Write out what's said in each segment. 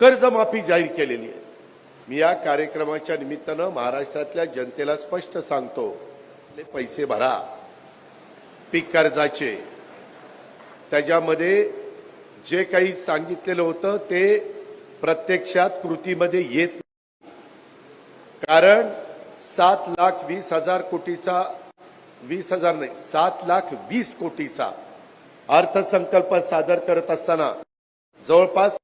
कर्जमाफी जाहीर केलेली आहे. मी या कार्यक्रमाच्या निमित्तानं महाराष्ट्रातल्या जनतेला स्पष्ट सांगतो पैसे भरा. पीक कर्जाचे. त्याच्यामध्ये जे काही सांगितलेलं होतं ते प्रत्यक्षात कृतीमध्ये येत नाही. कारण सात लाख वीस हजार कोटीचा वीस हजार नाही सात लाख वीस कोटीचा अर्थसंकल्प सादर करत असताना जवळपास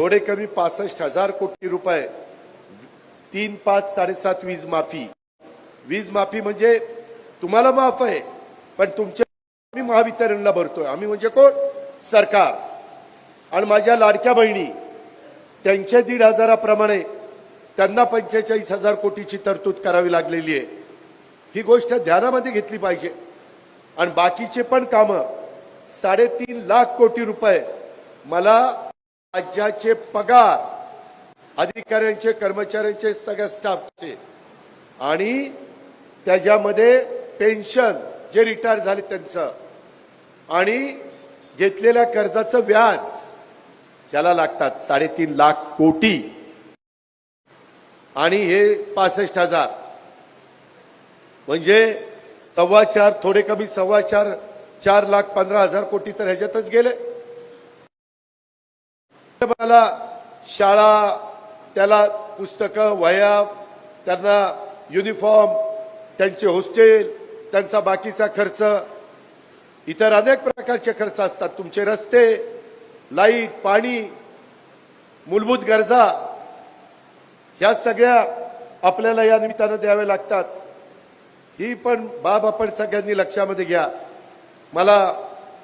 थोडे कमी पासष्ट हजार कोटी रुपये. तीन पाच साडेसात वीज माफी. वीज माफी म्हणजे तुम्हाला माफ आहे पण तुमच्या आम्ही महावितरणला भरतोय. आम्ही म्हणजे कोण? सरकार. आणि माझ्या लाडक्या बहिणी त्यांच्या दीड हजाराप्रमाणे त्यांना पंचेचाळीस हजार कोटीची तरतूद करावी लागलेली आहे. ही गोष्ट ध्यानामध्ये घेतली पाहिजे. आणि बाकीचे पण कामं साडेतीन लाख कोटी रुपये मला राज्याचे पगार अधिकाऱ्यांचे कर्मचाऱ्यांचे सगळ्या स्टाफचे. आणि त्याच्यामध्ये पेन्शन जे रिटायर झाले त्यांचं. आणि घेतलेल्या कर्जाचं व्याज त्याला लागतात साडेतीन लाख कोटी. आणि हे पासष्ट हजार. म्हणजे सव्वा चार थोडे कमी सव्वा चार चार लाख पंधरा हजार कोटी तर ह्याच्यातच गेले. मला शाळा त्याला पुस्तकं वया त्यांना युनिफॉर्म त्यांचे हॉस्टेल त्यांचा बाकीचा खर्च इतर अनेक प्रकारचे खर्च असतात. तुमचे रस्ते लाइट पाणी मूलभूत गरजा ह्या सगळ्या आपल्याला या निमित्तानं द्याव्या लागतात. ही पण बाब आपण सगळ्यांनी लक्षामध्ये घ्या. मला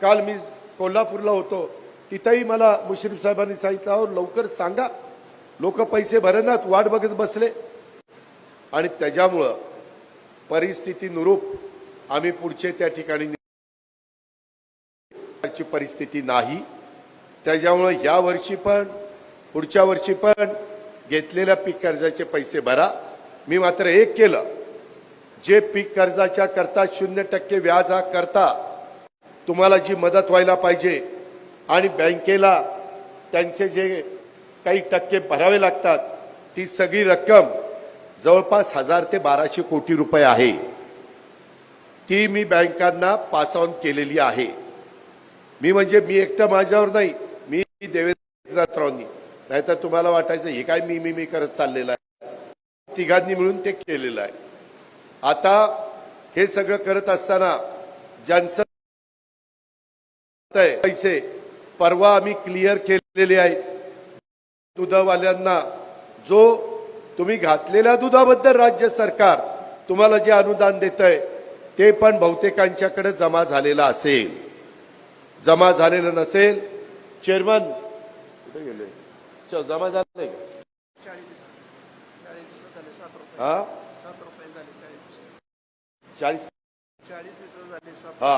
काल मी कोल्हापूरला होतो. तिथंही मला मुश्रीफ साहेबांनी सांगितलं अहो लवकर सांगा. लोक पैसे भरनात वाट बघत बसले. आणि त्याच्यामुळं परिस्थितीनुरूप आम्ही पुढचे त्या ठिकाणी परिस्थिती नाही. त्याच्यामुळं या वर्षी पण पुढच्या वर्षी पण घेतलेल्या पीक कर्जाचे पैसे भरा. मी मात्र एक केलं. जे पीक कर्जाच्या करता शून्य टक्के व्याजा करता तुम्हाला जी मदत व्हायला पाहिजे आणि बँकेला त्यांचे जे काही टक्के भरावे लागतात ती सगळी रक्कम जवळपास हजार ते बाराशे कोटी रुपये आहे. ती मी बँकांना पास ऑन केलेली आहे. मी म्हणजे मी एकटं माझ्यावर नाही मी देवेंद्रनाथरावनी. नाहीतर तुम्हाला वाटायचं हे काय मी मी मी करत चाललेलं आहे? तिघांनी मिळून ते केलेलं आहे. आता हे सगळं करत असताना ज्यांचं पैसे परवा आम्ही क्लिअर केलेले आहेत दुधावाल्यांना जो तुम्ही घातलेल्या दुधाबद्दल राज्य सरकार तुम्हाला जे अनुदान देत आहे ते पण बहुतेकांच्याकडे जमा झालेलं असेल. जमा झालेलं नसेल चेअरमन कुठे गेले? जमा झालंय का? हा? चाळीस हा.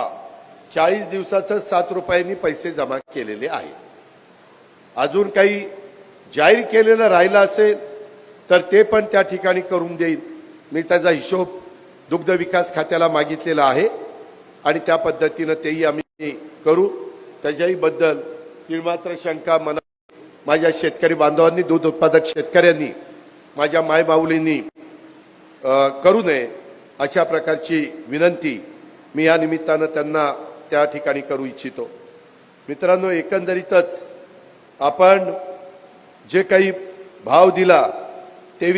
चाळीस दिवसाचं सात रुपयांनी पैसे जमा केलेले आहे अजून काही जाहीर केलेलं राहिलं असेल तर ते पण त्या ठिकाणी करून देईन. मी त्याचा हिशोब दुग्ध विकास खात्याला मागितलेला आहे आणि त्या पद्धतीनं तेही आम्ही करू. त्याच्याही बद्दल तिळमात्र शंका मना माझ्या शेतकरी बांधवांनी दूध उत्पादक शेतकऱ्यांनी माझ्या मायमाऊलींनी करू नये अशा प्रकारची विनंती मी या निमित्तानं त्यांना त्या ठिकाणी करू इच्छितो. मित्रांनो एकंदरीतच आपण जे काही भाव दिला तेवीस